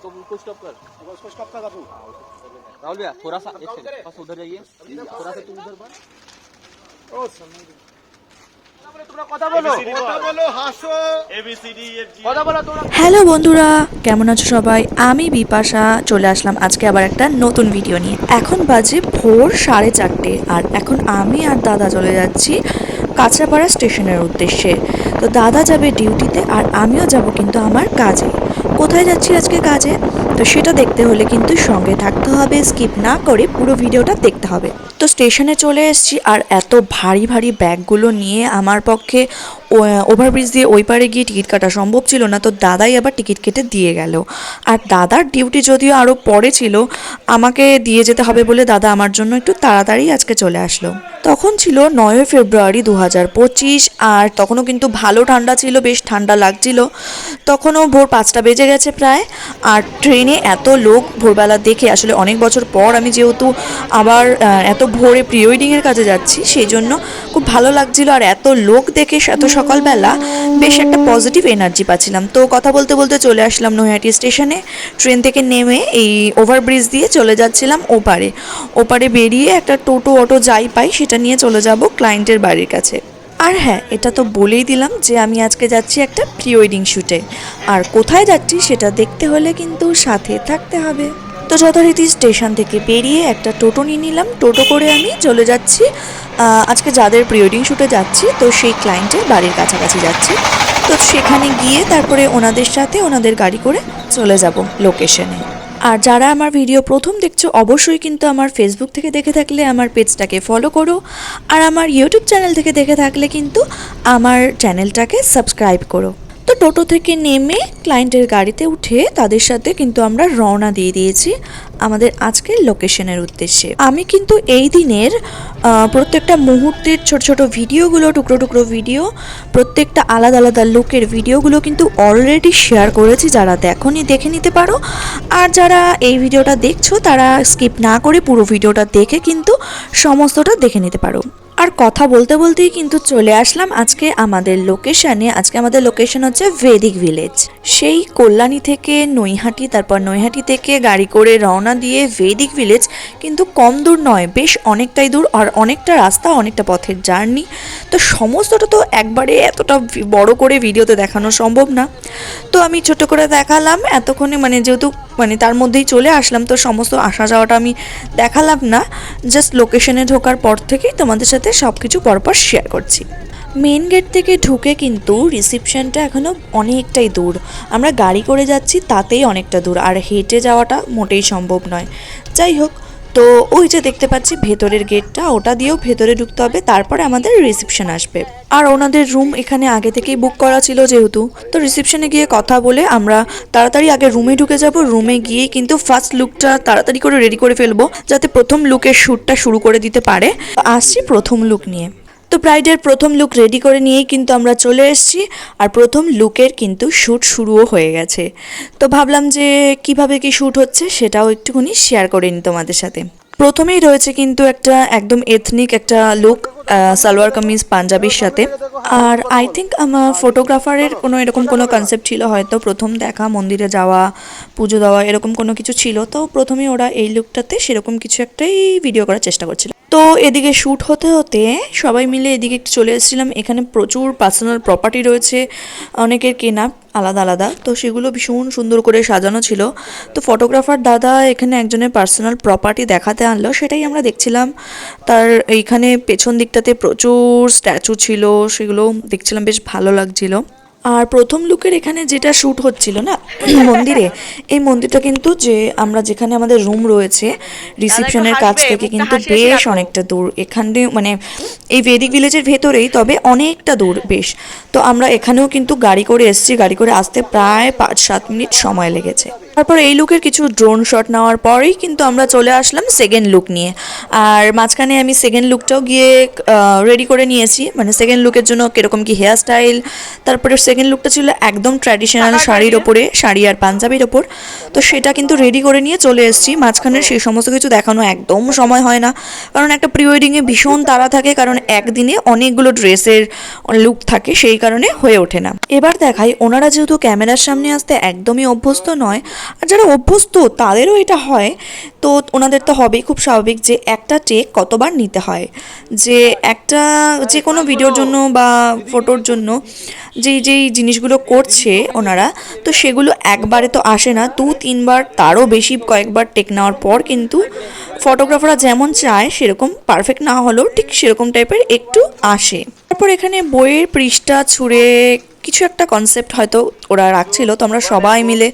उसको उसको स्टॉप कर अब उसको स्टॉप कर बाबू राहुल भैया थोड़ा सा एक सेकंड बस उधर जाइए थोड़ा सा तुम उधर बढ़ কথা বলো কথা বলো হাসো কথা বলো তোমরা হ্যালো বন্ধুরা কেমন আছো সবাই আমি বিপাশা চলে আসলাম আজকে আবার একটা নতুন ভিডিও নিয়ে এখন বাজে ভোর সাড়ে চারটে আর এখন আমি আর দাদা চলে যাচ্ছি কাঁচরাপাড়া স্টেশনের উদ্দেশ্যে তো দাদা যাবে ডিউটিতে আর আমিও যাব কিন্তু আমার কাজে কোথায় যাচ্ছি আজকে কাজে? তো সেটা দেখতে হলে কিন্তু সঙ্গে থাকতে হবে স্কিপ না করে পুরো ভিডিওটা দেখতে হবে। তো স্টেশনে চলে এসেছি আর এত ভারী ভারী ব্যাগগুলো নিয়ে আমার পক্ষে ওভারব্রিজ দিয়ে ওই পারে গিয়ে টিকিট কাটা সম্ভব ছিল না, তো দাদাই আবার টিকিট কেটে দিয়ে গেল। আর দাদার ডিউটি যদিও আরও পরে ছিল, আমাকে দিয়ে যেতে হবে বলে দাদা আমার জন্য একটু তাড়াতাড়ি আজকে চলে আসলো। তখন ছিল নয় ফেব্রুয়ারি দু হাজার পঁচিশ, আর তখনও কিন্তু ভালো ঠান্ডা ছিল, বেশ ঠান্ডা লাগছিল। তখনও ভোর পাঁচটা বেজে গেছে প্রায়, আর ট্রেনে এত লোক ভোরবেলা দেখে আসলে অনেক বছর পর আমি যেহেতু আবার এত ভোরে প্রি ওয়েডিংয়ের কাজে যাচ্ছি, সেই জন্য খুব ভালো লাগছিল আর এত লোক দেখে এত সকালবেলা বেশ একটা পজিটিভ এনার্জি পাচ্ছিলাম। তো কথা বলতে বলতে চলে আসলাম নৈহাটি স্টেশনে। ট্রেন থেকে নেমে এই ওভারব্রিজ দিয়ে চলে যাচ্ছিলাম ওপারে। ওপারে বেরিয়ে একটা টোটো অটো যাই পাই, সেটা নিয়ে চলে যাব ক্লায়েন্টের বাড়ির কাছে। আর হ্যাঁ এটা তো বলেই দিলাম যে আমি আজকে যাচ্ছি একটা প্রি ওয়েডিং শ্যুটে আর কোথায় যাচ্ছি সেটা দেখতে হলে কিন্তু সাথে থাকতে হবে। তো যথারীতি স্টেশন থেকে বেরিয়ে একটা টোটো নিয়ে নিলাম। টোটো করে আমি চলে যাচ্ছি আজকে যাদের প্রি ওয়েডিং শ্যুটে যাচ্ছি, তো সেই ক্লায়েন্টের বাড়ির কাছাকাছি যাচ্ছি। তো সেখানে গিয়ে তারপরে ওনাদের সাথে ওনাদের গাড়ি করে চলে যাব লোকেশনে। আর যারা আমার ভিডিও প্রথম দেখছ, অবশ্যই কিন্তু আমার ফেসবুক থেকে দেখে থাকলে আমার পেজটাকে ফলো করো। আর আমার ইউটিউব চ্যানেল থেকে দেখে থাকলে কিন্তু আমার চ্যানেলটাকে সাবস্ক্রাইব করো। তো টোটো থেকে নেমে ক্লায়েন্টের গাড়িতে উঠে তাদের সাথে কিন্তু আমরা রওনা দিয়ে দিয়েছি আমাদের আজকের লোকেশনের উদ্দেশ্যে। আমি কিন্তু এই দিনের প্রত্যেকটা মুহূর্তের ছোট ছোট ভিডিওগুলো, টুকরো টুকরো ভিডিও, প্রত্যেকটা আলাদা আলাদা লোকের ভিডিওগুলো কিন্তু অলরেডি শেয়ার করেছি। যারা দেখোনি, দেখে নিতে পারো। আর যারা এই ভিডিওটা দেখছ, তারা স্কিপ না করে পুরো ভিডিওটা দেখে কিন্তু সমস্তটা দেখে নিতে পারো। আর কথা বলতে বলতেই কিন্তু চলে আসলাম আজকে আমাদের লোকেশনে আজকে আমাদের লোকেশন হচ্ছে ভেদিক ভিলেজ সেই কল্যাণী থেকে নৈহাটি, তারপর নৈহাটি থেকে গাড়ি করে রওনা দিয়ে ভেদিক ভিলেজ কিন্তু কম দূর নয়, বেশ অনেকটাই দূর আর অনেকটা রাস্তা, অনেকটা পথের জার্নি। তো সমস্তটা তো একবারে এতটা বড় করে ভিডিওতে দেখানো সম্ভব না। তো আমি ছোট করে দেখালাম, এতক্ষণে মানে যেহেতু মানে তার মধ্যেই চলে আসলাম, তো সমস্ত আসা যাওয়াটা আমি দেখালাম না। জাস্ট লোকেশনে ঢোকার পর থেকেই তোমাদের সাথে সব কিছু পরপর শেয়ার করছি। মেন গেট থেকে ঢুকে কিন্তু রিসিপশনটা এখনও অনেকটাই দূর। আমরা গাড়ি করে যাচ্ছি তাতেই অনেকটা দূর, আর হেঁটে যাওয়াটা মোটেই সম্ভব নয়। যাই হোক তো ওই যে দেখতে পাচ্ছি ভেতরের গেটটা, ওটা দিয়েও ভেতরে ঢুকতে হবে, তারপরে আমাদের রিসেপশন আসবে। আর ওনাদের রুম এখানে আগে থেকেই বুক করা ছিল যেহেতু, তো রিসেপশনে গিয়ে কথা বলে আমরা তাড়াতাড়ি আগে রুমে ঢুকে যাব, রুমে গিয়ে কিন্তু ফার্স্ট লুকটা তাড়াতাড়ি করে রেডি করে ফেলব, যাতে প্রথম লুকের শ্যুটটা শুরু করে দিতে পারে। আসছি প্রথম লুক নিয়ে। তো প্রাইডের প্রথম লুক রেডি করে নিয়েই কিন্তু আমরা চলে এসেছি। আর প্রথম লুকের কিন্তু শ্যুট শুরুও হয়ে গেছে। তো ভাবলাম যে কীভাবে কি শ্যুট হচ্ছে সেটাও একটুখানি শেয়ার করে নিই তোমাদের সাথে। প্রথমেই রয়েছে কিন্তু একটা একদম এথনিক একটা লুক সালোয়ার কামিজ, পাঞ্জাবির সাথে। আর আই থিঙ্ক আমার ফটোগ্রাফারের কোনো এরকম কোনো কনসেপ্ট ছিল, হয়তো প্রথম দেখা, মন্দিরে যাওয়া, পুজো দেওয়া, এরকম কোনো কিছু ছিল। তো প্রথমেই ওরা এই লুকটাতে সেরকম কিছু একটাই ভিডিও করার চেষ্টা করছিল। তো এদিকে শ্যুট হতে হতে সবাই মিলে এদিকে একটু চলে এসেছিলাম। এখানে প্রচুর পার্সোনাল প্রপার্টি রয়েছে, অনেকের কেনা আলাদা আলাদা। তো সেগুলো ভীষণ সুন্দর করে সাজানো ছিল। তো ফটোগ্রাফার দাদা এখানে একজনের পার্সোনাল প্রপার্টি দেখাতে আনলো। সেটাই আমরা দেখছিলাম। তার এইখানে পেছন দিকটাতে প্রচুর স্ট্যাচু ছিল, সেগুলো দেখছিলাম বেশ ভালো লাগছিল। আর প্রথম লুকের এখানে যেটা শ্যুট হচ্ছিল না মন্দিরে, এই মন্দিরটা কিন্তু যে আমরা যেখানে আমাদের রুম রয়েছে রিসেপশনের কাছ থেকে কিন্তু বেশ অনেকটা দূর। এখানে মানে এই ভেদিক ভিলেজের ভেতরেই, তবে অনেকটা দূর বেশ। তো আমরা এখানেও কিন্তু গাড়ি করে এসেছি, গাড়ি করে আসতে প্রায় পাঁচ সাত মিনিট সময় লেগেছে। তারপর এই লুকের কিছু ড্রোন শট নেওয়ার পরেই কিন্তু আমরা চলে আসলাম সেকেন্ড লুক নিয়ে। আর মাঝখানে আমি সেকেন্ড লুকটাও গিয়ে রেডি করে নিয়েছি। মানে সেকেন্ড লুকের জন্য কীরকম কি হেয়ার স্টাইল তারপরে সেকেন্ড লুকটা ছিল একদম ট্র্যাডিশনাল শাড়ির ওপরে শাড়ি আর পাঞ্জাবির ওপর। তো সেটা কিন্তু রেডি করে নিয়ে চলে এসেছি। মাঝখানে সেই সমস্ত কিছু দেখানো একদম সময় হয় না। কারণ একটা প্রি ওয়েডিংয়ে ভীষণ তাড়া থাকে কারণ একদিনে অনেকগুলো ড্রেসের লুক থাকে সেই কারণে হয়ে ওঠে না। এবার দেখাই ওনারা যেহেতু ক্যামেরার সামনে আসতে একদমই অভ্যস্ত নয় আর যারা অভ্যস্ত তাদেরও এটা হয়। তো ওনাদের তো হবেই খুব স্বাভাবিক যে একটা টেক কতবার নিতে হয়। যে একটা যে কোনো ভিডিওর জন্য বা ফটোর জন্য যেই যেই জিনিসগুলো করছে ওনারা তো সেগুলো একবারে তো আসে না। দু তিনবার তারও বেশি কয়েকবার টেক নেওয়ার পর কিন্তু ফটোগ্রাফাররা যেমন চায় সেরকম পারফেক্ট না হলেও ঠিক সেরকম টাইপের একটু আসে। তারপর এখানে বইয়ের পৃষ্ঠা ছুঁড়ে কিছু একটা কনসেপ্ট হয়তো ওরা রাখছিল তো আমরা সবাই মিলে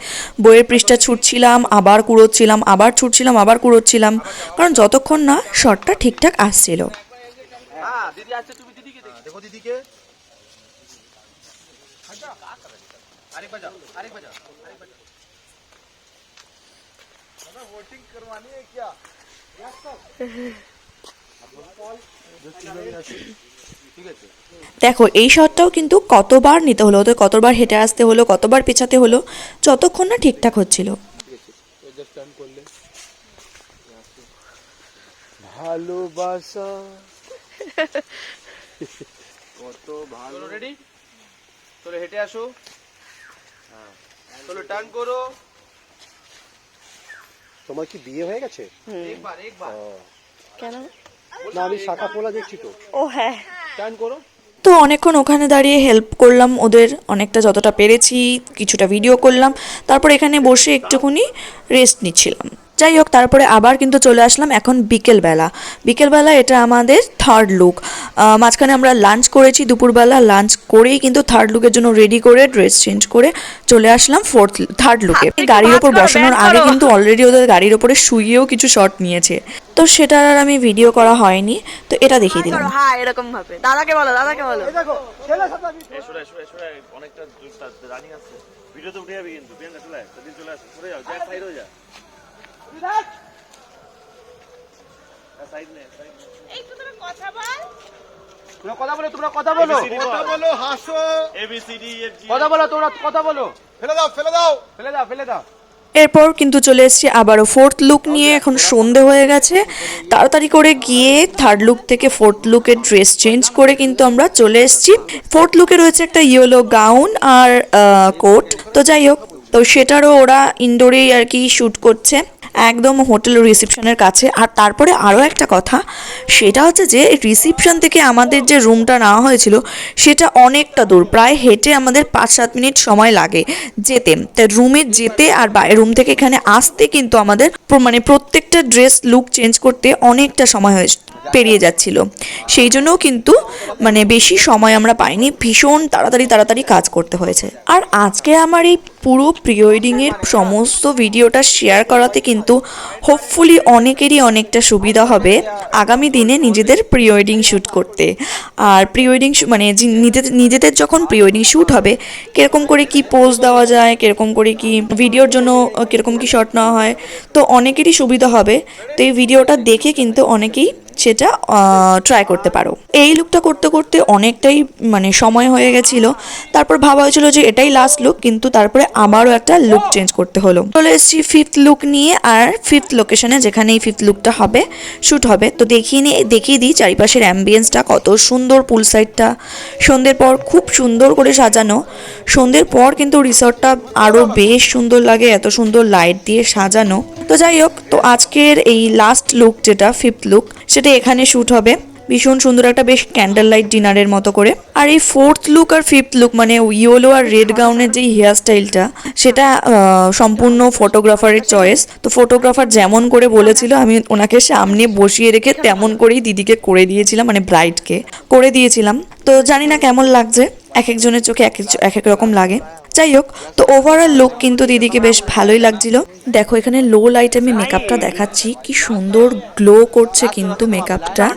বইয়ের পৃষ্ঠা ছুটছিলাম আবার কুড়োচ্ছিলাম আবার ছুটছিলাম আবার কুড়োচ্ছিলাম কারণ যতক্ষণ না শটটা ঠিকঠাক আসছিল। হ্যাঁ দিদি তুমি দিদিকে দেখো। দেখো দিদিকে আরেকবার যাও আরেকবার যাও ঠিক আছে দেখো এই শটটাও কিন্তু কতবার নিতে হলো ওদের কতবার হেঁটে আসতে হলো কতবার পেছাতে হলো যতক্ষণ না ঠিকঠাক হচ্ছিল। ভালোবাসা। কত ভালো। রেডি চলো হেঁটে আসো। হ্যাঁ। চলো টার্ন করো। তোমার কি বিয়ে হয়ে গেছে? একবার একবার। কেন? না আমি শাখা পোলা দেখছি তো। ও হ্যাঁ। টান করো। তো অনেকক্ষণ ওখানে দাঁড়িয়ে হেল্প করলাম ওদের অনেকটা যতটা পেরেছি কিছুটা ভিডিও করলাম। তারপর এখানে বসে একটুখানি রেস্ট নিচ্ছিলাম। যাই হোক তারপরে আবার কিন্তু চলে আসলাম এখন বিকেলবেলা। বিকেলবেলা এটা আমাদের থার্ড লুক মাঝখানে আমরা লাঞ্চ করেছি দুপুরবেলা লাঞ্চ করেই কিন্তু থার্ড লুকের জন্য রেডি করে ড্রেস চেঞ্জ করে চলে আসলাম ফোর্থ থার্ড লুকে গাড়ির ওপর বসানোর আগে কিন্তু অলরেডি ওদের গাড়ির ওপরে শুয়েও কিছু শট নিয়েছে। তো সেটার আর আমি ভিডিও করা হয়নি। তো এটা দেখিয়ে দিলাম। হ্যাঁ এরকম ভাবে। দাদাকে বলো দাদাকে বলো। অনেকটা রানিং আসছে ভিডিওতে উঠে যাবে কিন্তু চলে চলে যাও সাইড হয়ে কথা বলো। তোমরা কথা বলো। কথা বলো হাসো। A B C D F G কথা বলো তোমরা কথা বলো। ফেলে দাও ফেলে দাও। ফেলে দাও ফেলে দাও। এরপর কিন্তু চলে এসেছি আবারও ফোর্থ লুক নিয়ে। এখন সন্ধে হয়ে গেছে। তাড়াতাড়ি করে গিয়ে থার্ড লুক থেকে ফোর্থ লুকের ড্রেস চেঞ্জ করে কিন্তু আমরা চলে এসেছি। ফোর্থ লুকে রয়েছে একটা ইয়েলো গাউন আর কোট তো যাই হোক তো সেটারও ওরা ইনডোরেই আর কি শ্যুট করছে। একদম হোটেল রিসেপশনের কাছে। আর তারপরে আরও একটা কথা, সেটা হচ্ছে যে রিসেপশন থেকে আমাদের যে রুমটা নেওয়া হয়েছিল, সেটা অনেকটা দূর, প্রায় হেঁটে আমাদের পাঁচ সাত মিনিট সময় লাগে যেতে। তা রুমে যেতে আর রুম থেকে এখানে আসতে কিন্তু আমাদের মানে প্রত্যেকটা ড্রেস, লুক চেঞ্জ করতে অনেকটা সময় হয়ে পেরিয়ে যাচ্ছিল। সেই জন্যও কিন্তু মানে বেশি সময় আমরা পাইনি, ভীষণ তাড়াতাড়ি তাড়াতাড়ি কাজ করতে হয়েছে। আর আজকে আমার এই পুরো প্রি ওয়েডিংয়ের সমস্ত ভিডিওটা শেয়ার করাতে কিন্তু হোপফুলি অনেকেরই অনেকটা সুবিধা হবে আগামী দিনে নিজেদের প্রি ওয়েডিং শ্যুট করতে। আর প্রি ওয়েডিং মানে নিজেদের নিজেদের যখন প্রি ওয়েডিং শ্যুট হবে, কীরকম করে কি পোজ দেওয়া যায়, কীরকম করে কি ভিডিওর জন্য, কীরকম কি শট নেওয়া হয়, তো অনেকেরই সুবিধা হবে। তো এই ভিডিওটা দেখে কিন্তু অনেকেই সেটা ট্রাই করতে পারো। এই লুকটা করতে করতে অনেকটাই মানে সময় হয়ে গেছিল। তারপর ভাবা হয়েছিল যে এটাই লাস্ট লুক কিন্তু তারপরে আবারও একটা লুক চেঞ্জ করতে হলো। চলে এসেছি ফিফথ লুক নিয়ে, আর ফিফথ লোকেশনে যেখানে এই ফিফথ লুকটা হবে শ্যুট হবে। তো দেখিয়ে নিয়ে দেখিয়ে দিই চারিপাশের অ্যাম্বিয়েন্সটা কত সুন্দর পুল সাইডটা সন্ধ্যের পর খুব সুন্দর করে সাজানো। সন্ধ্যের পর কিন্তু রিসর্টটা আরও বেশ সুন্দর লাগে, এত সুন্দর লাইট দিয়ে সাজানো। তো যাই হোক, তো আজকের এই লাস্ট লুক যেটা ফিফথ লুক সেটা এখানে শ্যুট হবে। ভীষণ সুন্দর একটা বেশ ক্যান্ডেল লাইট ডিনারের মতো করে। আর এই ফোর্থ লুক আর ফিফথ লুক মানে ইয়েলো আর রেড গাউনের যে হেয়ার স্টাইলটা সেটা সম্পূর্ণ ফটোগ্রাফারের চয়েস তো ফটোগ্রাফার যেমন করে বলেছিল, আমি ওনাকে সামনে বসিয়ে রেখে তেমন করেই দিদিকে করে দিয়েছিলাম মানে ব্রাইডকে করে দিয়েছিলাম। তো জানি না কেমন লাগছে, এক একজনের চোখে এক এক রকম লাগে। যাই হোক, তো ওভারঅল লুক কিন্তু দিদিকে বেশ ভালোই লাগছিল। দেখো, এখানে লো লাইট আমি মেকআপটা দেখাচ্ছি। কি সুন্দর গ্লো করছে কিন্তু মেকআপটা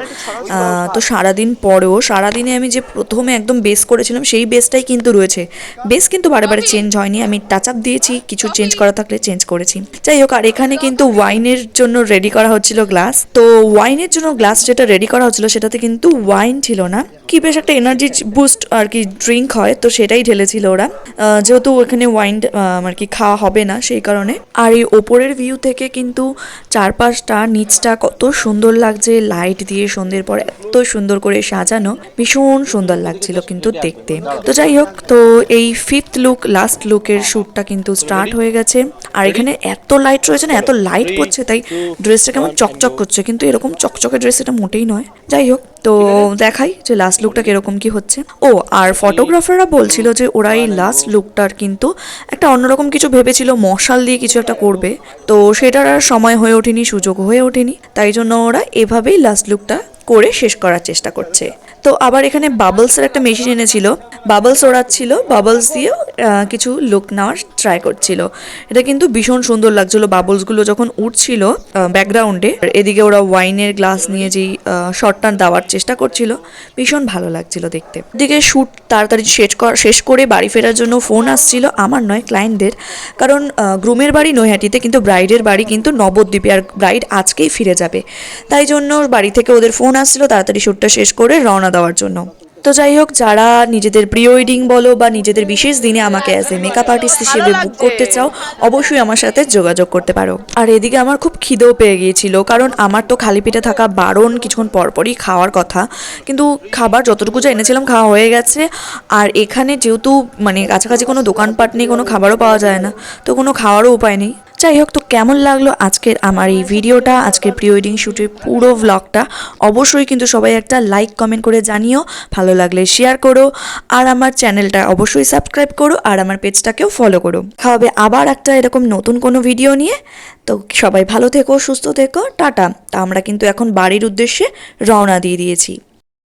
তো সারাদিন পরেও, সারাদিনে আমি যে প্রথমে একদম বেস করেছিলাম, সেই বেসটাই কিন্তু রয়েছে। বেস কিন্তু বারে বারে চেঞ্জ হয়নি। আমি টাচ আপ দিয়েছি, কিছু চেঞ্জ করা থাকলে চেঞ্জ করেছি। যাই হোক, আর এখানে কিন্তু ওয়াইনের জন্য রেডি করা হচ্ছিল গ্লাস তো ওয়াইনের জন্য গ্লাস যেটা রেডি করা হচ্ছিল, সেটাতে কিন্তু ওয়াইন ছিল না। কি বেশ একটা এনার্জি বুস্ট আর কি ড্রিঙ্ক হয়, তো সেটাই ঢেলেছিল ওরা। যেহেতু ওখানে ওয়াইন আর কি খাওয়া হবে না, সেই কারণে। আর এই ওপরের ভিউ থেকে কিন্তু চারপাশটা, নিচটা কত সুন্দর লাগছে লাইট দিয়ে সন্ধ্যের পর এত সুন্দর করে সাজানো ভীষণ সুন্দর লাগছিল কিন্তু দেখতে। তো যাই হোক, তো এই ফিফথ লুক লাস্ট লুকের শ্যুটটা কিন্তু স্টার্ট হয়ে গেছে। আর এখানে এত লাইট রয়েছে না, এত লাইট পড়ছে, তাই ড্রেসটা কেমন চকচক করছে, কিন্তু এরকম চকচকে ড্রেস এটা মোটেই নয়। যাই হোক, তো দেখাই যে লাস্ট লুকটা কীরকম কি হচ্ছে। ও, আর ফটোগ্রাফাররা বলছিল যে ওরা এই লাস্ট লুকটার কিন্তু একটা অন্যরকম কিছু ভেবেছিল, মশাল দিয়ে কিছু একটা করবে। তো সেটার আর সময় হয়ে ওঠেনি, সুযোগ হয়ে ওঠেনি। তাই জন্য ওরা এভাবেই লাস্ট লুকটা করে শেষ করার চেষ্টা করছে। তো আবার এখানে বাবলসের একটা মেশিন এনেছিল। বাবলস ওড়াচ্ছিল, বাবলস দিয়েও কিছু লুক নেওয়ার ট্রাই করছিল। এটা কিন্তু ভীষণ সুন্দর লাগছিল। বাবলসগুলো যখন উঠছিল ব্যাকগ্রাউন্ডে এদিকে ওরা ওয়াইনের গ্লাস নিয়ে যেই শর্টটা দেওয়ার চেষ্টা করছিল, ভীষণ ভালো লাগছিল দেখতে। এদিকে শ্যুট তাড়াতাড়ি শেষ শেষ করে বাড়ি ফেরার জন্য ফোন আসছিল, আমার নয় ক্লায়েন্টদের কারণ গ্রুমের বাড়ি নৈহাটিতে, কিন্তু ব্রাইডের বাড়ি কিন্তু নবদ্বীপে, আর ব্রাইড আজকেই ফিরে যাবে। তাই জন্য বাড়ি থেকে ওদের ফোন আসছিল, তাড়াতাড়ি শ্যুটটা শেষ করে রওনা দেওয়ার জন্য। তো যাই হোক, যারা নিজেদের প্রি ওয়েডিং বলো বা নিজেদের বিশেষ দিনে আমাকে অ্যাজ এ মেকআপ আর্টিস্ট হিসেবে বুক করতে চাও, অবশ্যই আমার সাথে যোগাযোগ করতে পারো। আর এদিকে আমার খুব খিদেও পেয়ে গিয়েছিল, কারণ আমার তো খালি পেটে থাকা বারণ কিছুক্ষণ পরপরই খাওয়ার কথা। কিন্তু খাবার যতটুকু যা এনেছিলাম খাওয়া হয়ে গেছে। আর এখানে যেহেতু মানে কাছাকাছি কোনো দোকানপাট নেই, কোনো খাবারও পাওয়া যায় না, তো কোনো খাওয়ারও উপায় নেই। যাই হোক, তো কেমন লাগল আজকের আমার এই ভিডিওটা? আজকের প্রি ওয়েডিং শ্যুটের পুরো ভ্লগটা অবশ্যই কিন্তু সবাই একটা লাইক কমেন্ট করে জানিও। ভালো লাগলে শেয়ার করো। আর আমার চ্যানেলটা অবশ্যই সাবস্ক্রাইব করো। আর আমার পেজটাকেও ফলো করো। খাওয়াবে আবার একটা এরকম নতুন কোনো ভিডিও নিয়ে। তো সবাই ভালো থেকো, সুস্থ থেকো, টাটা। তা আমরা কিন্তু এখন বাড়ির উদ্দেশ্যে রওনা দিয়ে দিয়েছি।